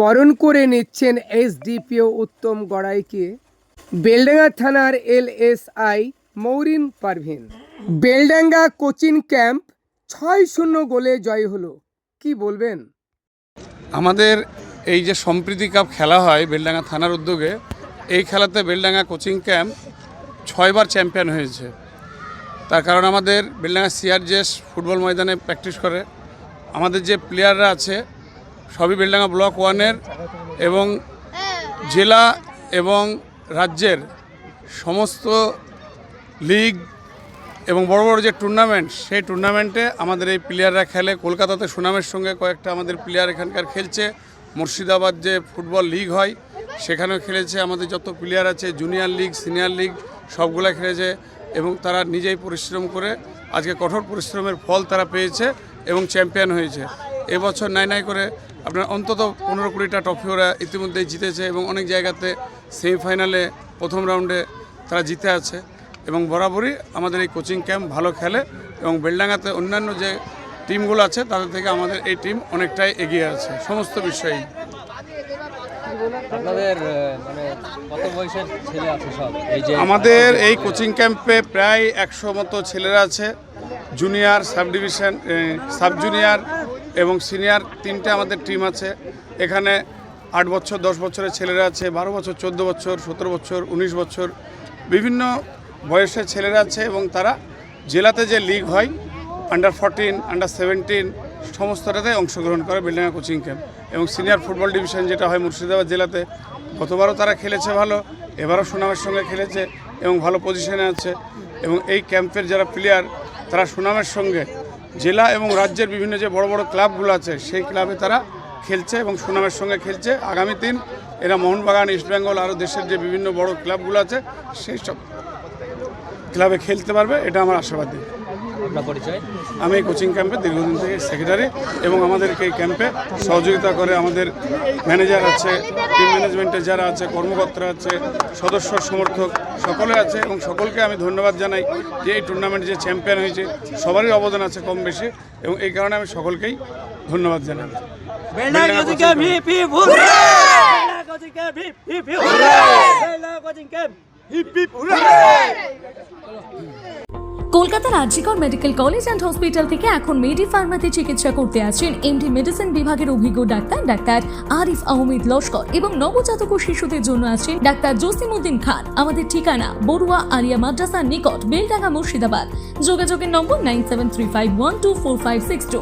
বরণ করে নিচ্ছেন এসডিপিও উত্তম গড়াইকে। বেলডাঙ্গা থানার LSI Mourin Parvin. Beldanga coaching camp ছয় শূন্য গোলে জয় হলো। কি বলবেন? আমাদের এই যে সম্প্রীতি কাপ খেলা হয় বেলডাঙ্গা থানার উদ্যোগে, এই খেলাতে বেলডাঙ্গা কোচিং ক্যাম্প ছয়বার চ্যাম্পিয়ন হয়েছে। তার কারণ আমাদের বেলডাঙ্গা সিআরজেস ফুটবল ময়দানে প্র্যাকটিস করে। আমাদের যে প্লেয়াররা আছে সবই বেলডাঙ্গা ব্লক ওয়ানের এবং জেলা এবং রাজ্যের সমস্ত লিগ এবং বড় বড় যে টুর্নামেন্ট সেই টুর্নামেন্টে আমাদের এই প্লেয়াররা খেলে। কলকাতাতে সুনামের সঙ্গে কয়েকটা আমাদের প্লেয়ার এখানকার খেলছে। মুর্শিদাবাদ যে ফুটবল লিগ হয়, সেখানেও খেলেছে। আমাদের যত প্লেয়ার আছে জুনিয়র লিগ সিনিয়র লিগ সবগুলো খেলেছে এবং তারা নিজেই পরিশ্রম করে, আজকে কঠোর পরিশ্রমের ফল তারা পেয়েছে এবং চ্যাম্পিয়ন হয়েছে। এবছর নাই নাই করে আপনার অন্তত পনেরো কুড়িটা ট্রফি ওরা ইতিমধ্যেই জিতেছে এবং অনেক জায়গাতে সেমিফাইনালে প্রথম রাউন্ডে তারা জিতে আছে এবং বরাবরই আমাদের এই কোচিং ক্যাম্প ভালো খেলে এবং বেলডাঙ্গাতে অন্যান্য যে টিমগুলো আছে তাদের থেকে আমাদের এই টিম অনেকটাই এগিয়ে আছে সমস্ত বিষয়েই। মানে আমাদের এই কোচিং ক্যাম্পে প্রায় একশো মতো ছেলেরা আছে junior sub division sub junior এবং সিনিয়র তিনটে আমাদের টিম আছে। এখানে আট বছর, দশ বছরের ছেলেরা আছে, বারো বছর, চোদ্দ বছর, সতেরো বছর, উনিশ বছর, বিভিন্ন বয়সের ছেলেরা আছে এবং তারা জেলাতে যে লিগ হয় আন্ডার ফোরটিন আন্ডার সেভেন্টিন সমস্তটাতে অংশগ্রহণ করে বিল্ডিংয়া কোচিং ক্যাম্প এবং সিনিয়র ফুটবল ডিভিশন যেটা হয় মুর্শিদাবাদ জেলাতে, গতবারও তারা খেলেছে ভালো, এবারও সুনামের সঙ্গে খেলেছে এবং ভালো পজিশনে আছে। এবং এই ক্যাম্পের যারা প্লেয়ার তারা সুনামের সঙ্গে জেলা এবং রাজ্যের বিভিন্ন যে বড় বড় ক্লাবগুলো আছে, সেই ক্লাবে তারা খেলছে এবং সুনামের সঙ্গে খেলছে। আগামী দিন এরা মোহনবাগান ইস্টবেঙ্গল আরও দেশের যে বিভিন্ন বড় ক্লাবগুলো আছে, সেই সব ক্লাবে খেলতে পারবে, এটা আমার আশাবাদী। আপনার পরিচয়? আমি কোচিং ক্যাম্পে দীর্ঘদিন থেকে সেক্রেটারি এবং আমাদেরকে এই ক্যাম্পে সহযোগিতা করে আমাদের ম্যানেজার আছে টিম ম্যানেজমেন্টে যারা আছে কর্মকর্তা আছে সদস্য সমর্থক সকলে আছে এবং সকলকে আমি ধন্যবাদ জানাই যে এই টুর্নামেন্ট যে চ্যাম্পিয়ন হয়েছে সবারই অবদান আছে কম বেশি এবং এই কারণে আমি সকলকেই ধন্যবাদ জানাই। বেলডাঙ্গা কোচিং হিপ হিপ কলকাতার RG Kar medical college and hospital থেকে এখন মেডি ফার্মাতে চিকিৎসা করতে আছেন এমডি মেডিসিন বিভাগের অভিজ্ঞ ডাক্তার ডাক্তার আরিফ আহমেদ লস্কর এবং নবজাতক ও শিশুদের জন্য আছেন ডাক্তার জসিমুদ্দিন খান। আমাদের ঠিকানা বড়ুয়া আলিয়া মাদ্রাসার নিকট, বেলডাঙ্গা মুর্শিদাবাদ। যোগাযোগের number nine seven three five one two four five six two.